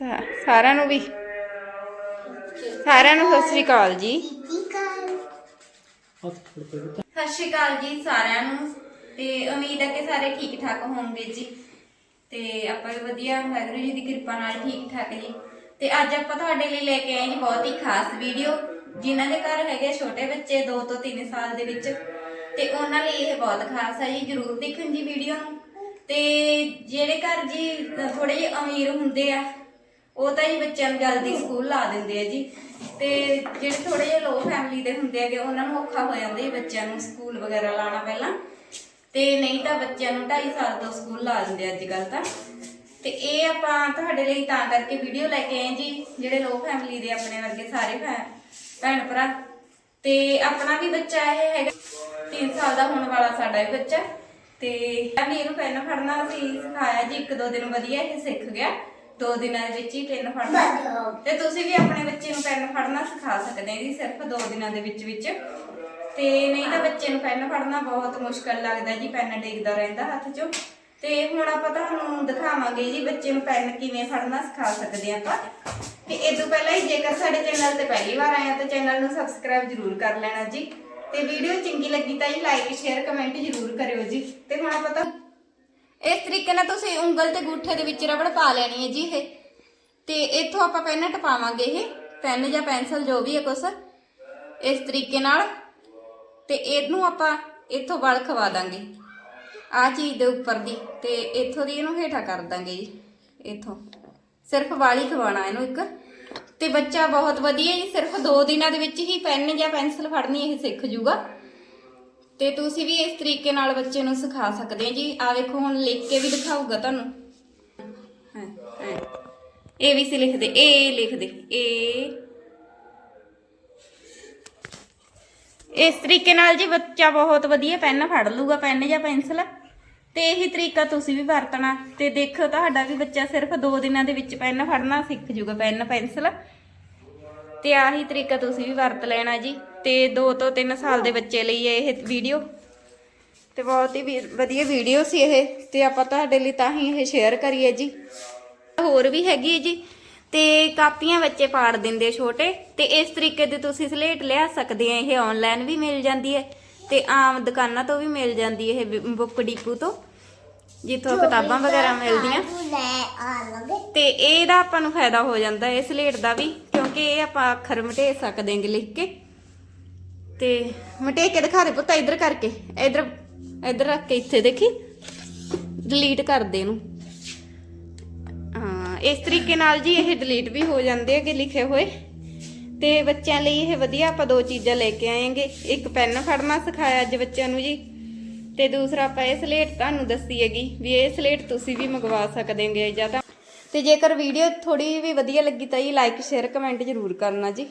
ਸਾਰਿਆਂ ਨੂੰ ਵੀ। ਸਾਰਿਆਂ ਨੂੰ ਸਤਿ ਸ੍ਰੀ ਅਕਾਲ ਜੀ। ਸਤਿ ਸ਼੍ਰੀ ਅਕਾਲ ਜੀ ਸਾਰਿਆਂ ਨੂੰ। ਤੇ ਉਮੀਦ ਹੈ ਕਿ ਸਾਰੇ ਠੀਕ ਠਾਕ ਹੋਵੋਗੇ ਜੀ। ਤੇ ਆਪਾਂ ਵੀ ਵਧੀਆ, ਵਾਹਿਗੁਰੂ ਜੀ ਦੀ ਕਿਰਪਾ ਨਾਲ ਠੀਕ ਠਾਕ ਜੀ। ਤੇ ਅੱਜ ਆਪਾਂ ਤੁਹਾਡੇ ਲਈ ਲੈ ਕੇ ਆਏ ਜੀ ਬਹੁਤ ਹੀ ਖਾਸ ਵੀਡੀਓ, ਜਿਨ੍ਹਾਂ ਦੇ ਘਰ ਹੈਗੇ ਛੋਟੇ ਬੱਚੇ 2 ਤੋਂ 3 ਸਾਲ ਦੇ ਵਿੱਚ। ਤੇ ਉਹਨਾਂ ਲਈ ਇਹ ਬਹੁਤ ਖਾਸ ਹੈ ਜੀ, ਜਰੂਰ ਦੇਖਣ ਜੀ ਵੀਡੀਓ ਨੂੰ। ਤੇ ਜਿਹੜੇ ਘਰ ਜੀ ਥੋੜੇ ਜਿਹੇ ਅਮੀਰ ਹੁੰਦੇ ਆ ਉਹ ਤਾਂ ਜੀ ਬੱਚਿਆਂ ਨੂੰ ਜਲਦੀ ਸਕੂਲ ਲਾ ਦਿੰਦੇ ਆ ਜੀ। ਤੇ ਜਿਹੜੇ ਥੋੜੇ ਜਿਹੇ ਲੋ ਫੈਮਿਲੀ ਦੇ ਹੁੰਦੇ ਹੈਗੇ, ਉਹਨਾਂ ਨੂੰ ਔਖਾ ਹੋ ਜਾਂਦਾ ਜੀ ਬੱਚਿਆਂ ਨੂੰ ਸਕੂਲ ਵਗੈਰਾ ਲਾਣਾ ਪਹਿਲਾਂ। ਤੇ ਨਹੀਂ ਤਾਂ ਬੱਚਿਆਂ ਨੂੰ 2.5 ਸਾਲ ਤੋਂ ਸਕੂਲ ਲਾ ਦਿੰਦੇ ਅੱਜ ਕੱਲ ਤਾਂ। ਤੇ ਇਹ ਆਪਾਂ ਤੁਹਾਡੇ ਲਈ ਤਾਂ ਕਰਕੇ ਵੀਡੀਓ ਲੈ ਕੇ ਆਏ ਜੀ, ਜਿਹੜੇ ਲੋ ਫੈਮਿਲੀ ਦੇ ਆਪਣੇ ਵਰਗੇ ਸਾਰੇ ਭੈਣ ਭਰਾ ਤੇ ਆਪਣਾ ਵੀ ਬੱਚਾ ਇਹ ਹੈਗਾ 3 ਸਾਲ ਦਾ ਹੋਣ ਵਾਲਾ ਸਾਡਾ ਵੀ ਬੱਚਾ। ਤੇ ਅਸੀਂ ਇਹਨੂੰ ਪੈਨ ਫੜਨਾ ਅਸੀਂ ਸਿਖਾਇਆ ਜੀ ਇੱਕ ਦੋ ਦਿਨ ਵਧੀਆ ਇਹ ਸਿੱਖ ਗਿਆ। ਦੋ ਦਿਨਾਂ ਦੇ ਵਿੱਚ ਹੀ ਪੈਨ ਫੜਨਾ। ਤੇ ਤੁਸੀਂ ਵੀ ਆਪਣੇ ਬੱਚੇ ਨੂੰ ਪੈਨ ਫੜਨਾ ਸਿਖਾ ਸਕਦੇ ਹੋ ਜੀ ਸਿਰਫ ਦੋ ਦਿਨਾਂ ਦੇ ਵਿੱਚ ਵਿੱਚ। ਤੇ ਨਹੀਂ ਤਾਂ ਬੱਚੇ ਨੂੰ ਪੈਨ ਫੜਨਾ ਬਹੁਤ ਮੁਸ਼ਕਲ ਲੱਗਦਾ ਜੀ ਪੈਨ ਡੇਗਦਾ ਰਹਿੰਦਾ ਹੱਥ 'ਚੋਂ। ਤੇ ਹੁਣ ਆਪਾਂ ਤੁਹਾਨੂੰ ਦਿਖਾਵਾਂਗੇ ਜੀ ਬੱਚੇ ਨੂੰ ਪੈਨ ਕਿਵੇਂ ਫੜਨਾ ਸਿਖਾ ਸਕਦੇ ਆਪਾਂ। ਤੇ ਇਹ ਤੋਂ ਪਹਿਲਾਂ ਹੀ ਜੇਕਰ ਸਾਡੇ ਚੈਨਲ ਤੇ ਪਹਿਲੀ ਵਾਰ ਆਏ ਆ ਤਾਂ ਚੈਨਲ ਨੂੰ ਸਬਸਕ੍ਰਾਈਬ ਜ਼ਰੂਰ ਕਰ ਲੈਣਾ ਜੀ। ਤੇ ਵੀਡੀਓ ਚੰਗੀ ਲੱਗੀ ਤਾਂ ਜੀ ਲਾਈਕ ਸ਼ੇਅਰ ਕਮੈਂਟ ਜ਼ਰੂਰ ਕਰਿਓ ਜੀ। ਤੇ ਹੁਣ ਆਪਾਂ ਤਾਂ ਇਸ ਤਰੀਕੇ ਨਾਲ ਤੁਸੀਂ ਉਂਗਲ ਤੇ ਗੂਠੇ ਦੇ ਵਿੱਚ ਰਬੜ ਪਾ ਲੈਣੀ ਹੈ ਜੀ ਇਹ। ਤੇ ਇੱਥੋਂ ਆਪਾਂ ਪੈਨ ਟਪਾਵਾਂਗੇ ਇਹ, ਪੈਨ ਜਾਂ ਪੈਨਸਲ ਜੋ ਵੀ ਹੈ ਕੁਛ। ਇਸ ਤਰੀਕੇ ਨਾਲ। ਤੇ ਇਹਨੂੰ ਆਪਾਂ ਇੱਥੋਂ ਵਲ ਖਵਾ ਦਾਂਗੇ। ਆ ਚੀਜ਼ ਦੇ ਉੱਪਰ ਦੀ। ਤੇ ਇੱਥੋਂ ਦੀ ਇਹਨੂੰ ਹੇਠਾਂ ਕਰ ਦਾਂਗੇ ਜੀ। ਇੱਥੋਂ। ਸਿਰਫ ਵਾਲੀ ਖਵਾਣਾ ਇਹਨੂੰ ਇੱਕ। ਤੇ ਬੱਚਾ ਬਹੁਤ ਵਧੀਆ ਜੀ। ਸਿਰਫ 2 ਦਿਨਾਂ ਦੇ ਵਿੱਚ ਹੀ ਪੈਨ ਜਾਂ ਪੈਨਸਲ ਫੜਨੀ ਇਹ ਸਿੱਖ ਜੂਗਾ। ਤੇ ਤੁਸੀਂ ਵੀ ਇਸ ਤਰੀਕੇ ਨਾਲ ਬੱਚੇ ਨੂੰ ਸਿਖਾ ਸਕਦੇ ਹੋ ਜੀ। ਆ ਵੇਖੋ, ਹੁਣ ਲਿਖ ਕੇ ਵੀ ਦਿਖਾਊਗਾ ਤੁਹਾਨੂੰ। ਹਾਂ ਹਾਂ। ਇਹ ਵੀ ਸੀ ਲਿਖਦੇ ਏ ਲਿਖਦੇ ਏ ਇਸ ਤਰੀਕੇ ਨਾਲ ਜੀ ਬੱਚਾ ਬਹੁਤ ਵਧੀਆ ਪੈਨ ਫੜ ਲੂਗਾ, ਪੈਨ ਜਾਂ ਪੈਨਸਲ। ਤੇ ਇਹੀ ਤਰੀਕਾ ਤੁਸੀਂ ਵੀ ਵਰਤਣਾ। ਤੇ ਦੇਖੋ, ਤੁਹਾਡਾ ਵੀ ਬੱਚਾ ਸਿਰਫ 2 ਦਿਨਾਂ ਦੇ ਵਿੱਚ ਪੈਨ ਫੜਨਾ ਸਿੱਖ ਜੂਗਾ, ਪੈਨ, ਪੈਨਸਲ। ਤੇ ਆਹੀ ਤਰੀਕਾ ਤੁਸੀਂ ਵੀ ਵਰਤ ਲੈਣਾ ਜੀ। ਤੇ 2 ਤੋਂ 3 ਸਾਲ ਦੇ ਬੱਚੇ ਲਈ ਹੈ ਇਹ ਵੀਡੀਓ ਤੇ ਬਹੁਤ ਹੀ ਵਧੀਆ ਵੀਡੀਓ ਸੀ ਇਹ। ਤੇ ਆਪਾਂ ਤੁਹਾਡੇ ਲਈ ਤਾਂ ਹੀ ਇਹ ਸ਼ੇਅਰ ਕਰੀਏ ਜੀ। ਹੋਰ ਵੀ ਹੈਗੀ ਜੀ। ਤੇ ਕਾਪੀਆਂ ਬੱਚੇ ਪਾੜ ਦਿੰਦੇ ਛੋਟੇ। ਤੇ ਇਸ ਤਰੀਕੇ ਦੀ ਤੁਸੀਂ ਸਲੇਟ ਲਿਆ ਸਕਦੇ ਆ। ਇਹ ਆਨਲਾਈਨ ਵੀ ਮਿਲ ਜਾਂਦੀ ਹੈ। ਤੇ ਆਮ ਦੁਕਾਨਾਂ ਤੋਂ ਵੀ ਮਿਲ ਜਾਂਦੀ ਹੈ ਇਹ ਬੁੱਕ ਡੀਪੂ ਤੋਂ। ਜਿੱਥੋਂ ਕਿਤਾਬਾਂ ਵਗੈਰਾ ਮਿਲਦੀਆਂ। ਤੇ ਇਹਦਾ ਆਪਾਂ ਨੂੰ ਫਾਇਦਾ ਹੋ ਜਾਂਦਾ ਹੈ ਸਲੇਟ ਦਾ ਵੀ। ਕਿਉਂਕਿ ਇਹ ਆਪਾਂ ਅੱਖਰ ਮਟੇ ਸਕਦੇ ਹਾਂ ਲਿਖ ਕੇ। ਤੇ ਮਟੇ ਕੇ ਦਿਖਾ ਦੇ ਪੁੱਤ ਇੱਧਰ ਕਰਕੇ, ਇੱਧਰ ਇੱਧਰ ਰੱਖ ਕੇ ਇੱਥੇ ਦੇਖੀ ਡਿਲੀਟ ਕਰ ਦੇ ਇਹਨੂੰ। ਹਾਂ, ਇਸ ਤਰੀਕੇ ਨਾਲ ਜੀ ਇਹ ਡਿਲੀਟ ਵੀ ਹੋ ਜਾਂਦੇ ਹੈਗੇ ਲਿਖੇ ਹੋਏ। ਤੇ ਬੱਚਿਆਂ ਲਈ ਇਹ ਵਧੀਆ, ਆਪਾਂ ਦੋ ਚੀਜ਼ਾਂ ਲੈ ਕੇ ਆਏਗੇ। ਇੱਕ ਪੈਨ ਫੜਨਾ ਸਿਖਾਇਆ ਅੱਜ ਬੱਚਿਆਂ ਨੂੰ ਜੀ। ਤੇ ਦੂਸਰਾ ਆਪਾਂ ਇਹ ਸਲੇਟ ਤੁਹਾਨੂੰ ਦੱਸੀ ਹੈਗੀ ਵੀ ਇਹ ਸਲੇਟ ਤੁਸੀਂ ਵੀ ਮੰਗਵਾ ਸਕਦੇ ਹੋਗੇ ਜਾਂ ਤਾਂ। ਤੇ ਜੇਕਰ ਵੀਡੀਓ ਥੋੜੀ ਵੀ ਵਧੀਆ ਲੱਗੀ ਤਾਂ ਇਹ ਲਾਈਕ ਸ਼ੇਅਰ ਕਮੈਂਟ ਜ਼ਰੂਰ ਕਰਨਾ ਜੀ।